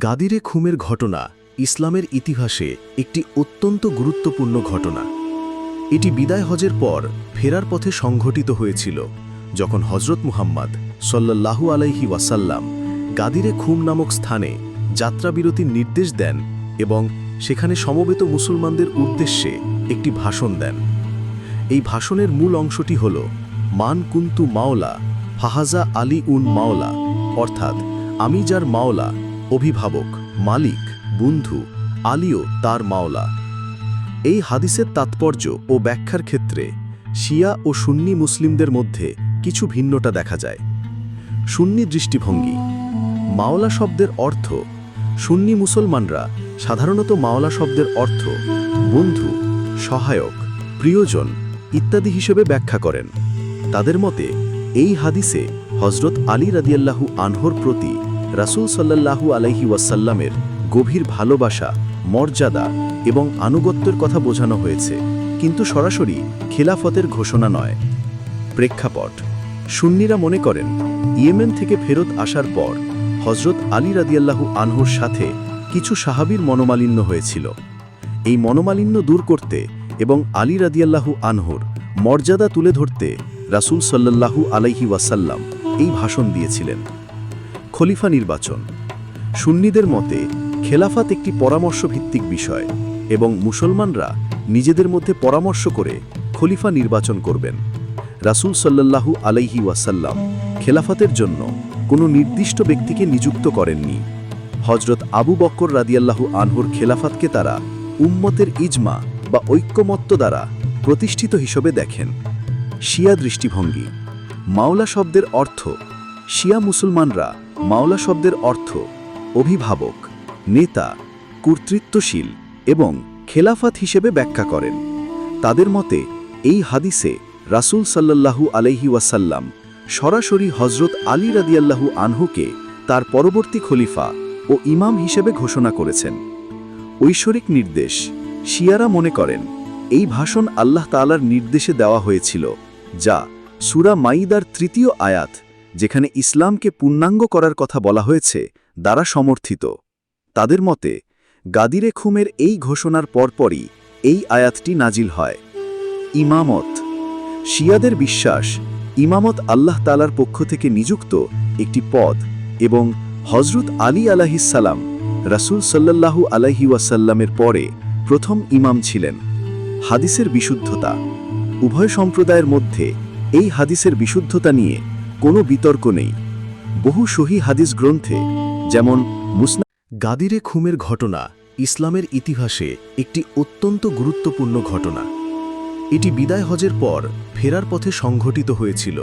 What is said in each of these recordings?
গাদিরে খুমের ঘটনা ইসলামের ইতিহাসে একটি অত্যন্ত গুরুত্বপূর্ণ ঘটনা। এটি বিদায় হজের পর ফেরার পথে সংঘটিত হয়েছিল, যখন হজরত মুহাম্মদ সল্লাল্লাহু আলাইহি ওয়াসাল্লাম গাদিরে খুম নামক স্থানে যাত্রাবিরতির নির্দেশ দেন এবং সেখানে সমবেত মুসলমানদের উদ্দেশ্যে একটি ভাষণ দেন। এই ভাষণের মূল অংশটি হল, মান কুন্তু মাওলা ফাহাজা আলী উন মাওলা অর্থাৎ, আমি যার মাওলা অভিভাবক, মালিক, বন্ধু, আলীও তার মাওলা। এই হাদিসের তাৎপর্য ও ব্যাখ্যার ক্ষেত্রে শিয়া ও সুন্নি মুসলিমদের মধ্যে কিছু ভিন্নতা দেখা যায়। সুন্নি দৃষ্টিভঙ্গি। মাওলা শব্দের অর্থ, সুন্নি মুসলমানরা সাধারণত মাওলা শব্দের অর্থ বন্ধু, সহায়ক, প্রিয়জন ইত্যাদি হিসেবে ব্যাখ্যা করেন। তাদের মতে, এই হাদিসে হজরত আলী রাদিয়াল্লাহু আনহর প্রতি রাসূল সাল্লাল্লাহু আলাইহি ওয়াসাল্লামের গভীর ভালোবাসা, মর্যাদা এবং আনুগত্যের কথা বোঝানো হয়েছে, কিন্তু সরাসরি খেলাফতের ঘোষণা নয়। প্রেক্ষাপট, সুন্নিরা মনে করেন, ইয়েমেন থেকে ফেরত আসার পর হজরত আলী রাদিয়াল্লাহু আনহুর সাথে কিছু সাহাবীর মনোমালিন্য হয়েছিল। এই মনোমালিন্য দূর করতে এবং আলী রাদিয়াল্লাহু আনহুর মর্যাদা তুলে ধরতে রাসূল সাল্লাল্লাহু আলাইহি ওয়াসাল্লাম এই ভাষণ দিয়েছিলেন। খলিফা নির্বাচন। সুন্নিদের মতে, খেলাফাত একটি পরামর্শভিত্তিক বিষয় এবং মুসলমানরা নিজেদের মধ্যে পরামর্শ করে খলিফা নির্বাচন করবেন। রাসূল সাল্লাল্লাহু আলাইহি ওয়াসাল্লাম খেলাফাতের জন্য কোনো নির্দিষ্ট ব্যক্তিকে নিযুক্ত করেননি। হজরত আবু বক্কর রাদিয়াল্লাহু আনহুর খেলাফাতকে তারা উম্মতের ইজমা বা ঐক্যমত্য দ্বারা প্রতিষ্ঠিত হিসেবে দেখেন। শিয়া দৃষ্টিভঙ্গি। মাওলা শব্দের অর্থ শিয়া মুসলমানরা মাওলা শব্দের অর্থ অভিভাবক, নেতা, কর্তৃত্বশীল এবং খেলাফাত হিসেবে ব্যাখ্যা করেন। তাদের মতে, এই হাদিসে রাসূল সাল্লাল্লাহু আলাইহি ওয়াসাল্লাম সরাসরি হজরত আলী রাদিয়াল্লাহু আনহুকে তার পরবর্তী খলিফা ও ইমাম হিসেবে ঘোষণা করেছেন। ঐশ্বরিক নির্দেশ, শিয়ারা মনে করেন, এই ভাষণ আল্লাহ তাআলার নির্দেশে দেওয়া হয়েছিল, যা সুরা মাইদার তৃতীয় আয়াত যেখানে ইসলামকে পূর্ণাঙ্গ করার কথা বলা হয়েছে, দ্বারা সমর্থিত। তাদের মতে, গাদিরে খুমের এই ঘোষণার পরপরই এই আয়াতটি নাজিল হয়। ইমামত। শিয়াদের বিশ্বাস, ইমামত আল্লাহ তালার পক্ষ থেকে নিযুক্ত একটি পদ এবং হজরত আলী আলাহিসাল্লাম রাসূল সাল্লাল্লাহু আলাইহি ওয়াসাল্লামের পরে প্রথম ইমাম ছিলেন। হাদিসের বিশুদ্ধতা। উভয় সম্প্রদায়ের মধ্যে এই হাদিসের বিশুদ্ধতা নিয়ে কোনো বিতর্ক নেই। বহু সহি হাদিস গ্রন্থে যেমন মুসনা গাদিরে খুমের ঘটনা ইসলামের ইতিহাসে একটি অত্যন্ত গুরুত্বপূর্ণ ঘটনা। এটি বিদায় হজের পর ফেরার পথে সংঘটিত হয়েছিল,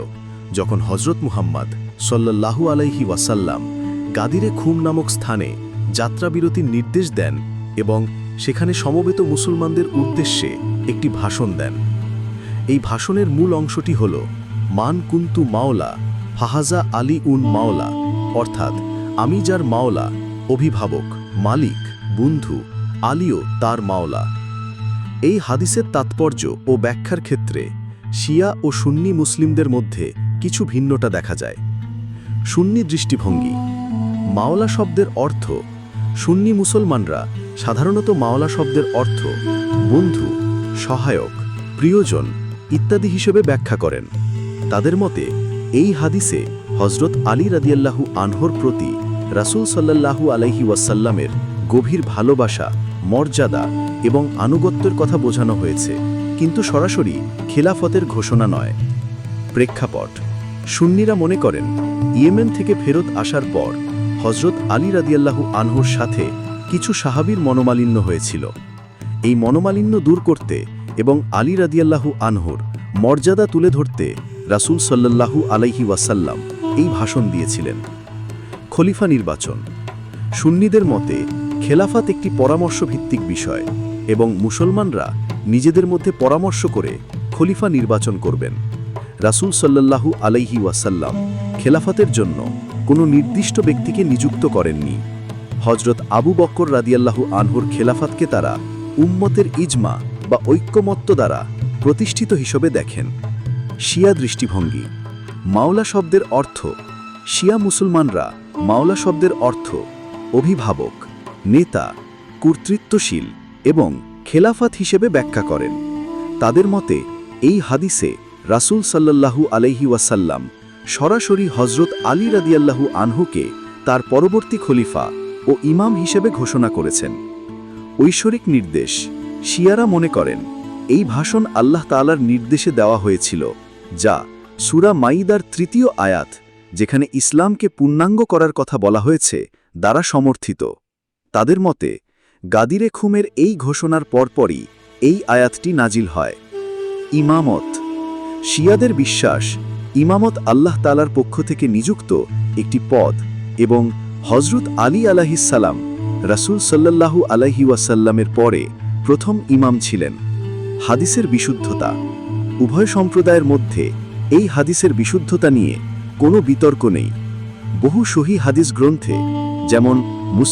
যখন হজরত মুহাম্মদ সল্লাল্লাহু আলাইহি ওয়াসাল্লাম গাদিরে খুম নামক স্থানে যাত্রাবিরতির নির্দেশ দেন এবং সেখানে সমবেত মুসলমানদের উদ্দেশ্যে একটি ভাষণ দেন। এই ভাষণের মূল অংশটি হল মান কুন্তু মাওলা ফাহাজা আলী উন মাওলা, অর্থাৎ আমি যার মাওলা, অভিভাবক, মালিক, বন্ধু, আলীও তার মাওলা। এই হাদিসের তাৎপর্য ও ব্যাখ্যার ক্ষেত্রে শিয়া ও সুন্নি মুসলিমদের মধ্যে কিছু ভিন্নতা দেখা যায়। সুন্নি দৃষ্টিভঙ্গি। মাওলা শব্দের অর্থ, সুন্নি মুসলমানরা সাধারণত মাওলা শব্দের অর্থ বন্ধু, সহায়ক, প্রিয়জন ইত্যাদি হিসেবে ব্যাখ্যা করেন। তাদের মতে এই হাদিসে হজরত আলী রাদিয়াল্লাহু আনহর প্রতি রাসূল সাল্লাল্লাহু আলাইহি ওয়াসাল্লামের গভীর ভালোবাসা, মর্যাদা এবং আনুগত্যের কথা বোঝানো হয়েছে। কিন্তু সরাসরি খেলাফতের ঘোষণা নয়। প্রেক্ষাপট। সুন্নিরা মনে করেন, ইয়েমেন থেকে ফেরত আসার পর হজরত আলী রাদিয়াল্লাহু আনহুর সাথে কিছু সাহাবীর মনোমালিন্য হয়েছিল। এই মনোমালিন্য দূর করতে এবং আলী রাদিয়াল্লাহু আনহুর মর্যাদা তুলে ধরতে রাসূল সাল্লাল্লাহু আলাইহি ওয়াসাল্লাম এই ভাষণ দিয়েছিলেন। খলিফা নির্বাচন। সুন্নিদের মতে, খেলাফাত একটি পরামর্শভিত্তিক বিষয় এবং মুসলমানরা নিজেদের মধ্যে পরামর্শ করে খলিফা নির্বাচন করবেন। রাসূল সাল্লাল্লাহু আলাইহি ওয়াসাল্লাম খেলাফাতের জন্য কোনো নির্দিষ্ট ব্যক্তিকে নিযুক্ত করেননি। হজরত আবু বক্কর রাদিয়াল্লাহু আনহুর খেলাফাতকে তারা উম্মতের ইজমা বা ঐক্যমত্য দ্বারা প্রতিষ্ঠিত হিসেবে দেখেন। শিয়া দৃষ্টিভঙ্গি। মাওলা শব্দের অর্থ, শিয়া মুসলমানরা মাওলা শব্দের অর্থ, অভিভাবক, নেতা, কর্তৃত্বশীল এবং খেলাফাত হিসেবে ব্যাখ্যা করেন। তাদের মতে, এই হাদিসে রাসূল সাল্লাল্লাহু আলাইহি ওয়াসাল্লাম সরাসরি হজরত আলী রাদিয়াল্লাহু আনহুকে তার পরবর্তী খলিফা ও ইমাম হিসেবে ঘোষণা করেছেন। ঐশ্বরিক নির্দেশ, শিয়ারা মনে করেন, এই ভাষণ আল্লাহ তাআলার নির্দেশে দেওয়া হয়েছিল। যা সুরা মাইদার তৃতীয় আয়াত, যেখানে ইসলামকে পূর্ণাঙ্গ করার কথা বলা হয়েছে, দ্বারা সমর্থিত। তাদের মতে, গাদিরে খুমের এই ঘোষণার পরপরই এই আয়াতটি নাজিল হয়। ইমামত। শিয়াদের বিশ্বাস, ইমামত আল্লাহ তালার পক্ষ থেকে নিযুক্ত একটি পদ এবং হজরত আলী আলাহিসাল্লাম রাসূল সাল্লাল্লাহু আলাইহি ওয়াসাল্লামের পরে প্রথম ইমাম ছিলেন। হাদিসের বিশুদ্ধতা। উভয় সম্প্রদায়ের মধ্যে এই হাদিসের বিশুদ্ধতা নিয়ে কোনো বিতর্ক নেই। বহু সহি হাদিস গ্রন্থে যেমন মুসলিম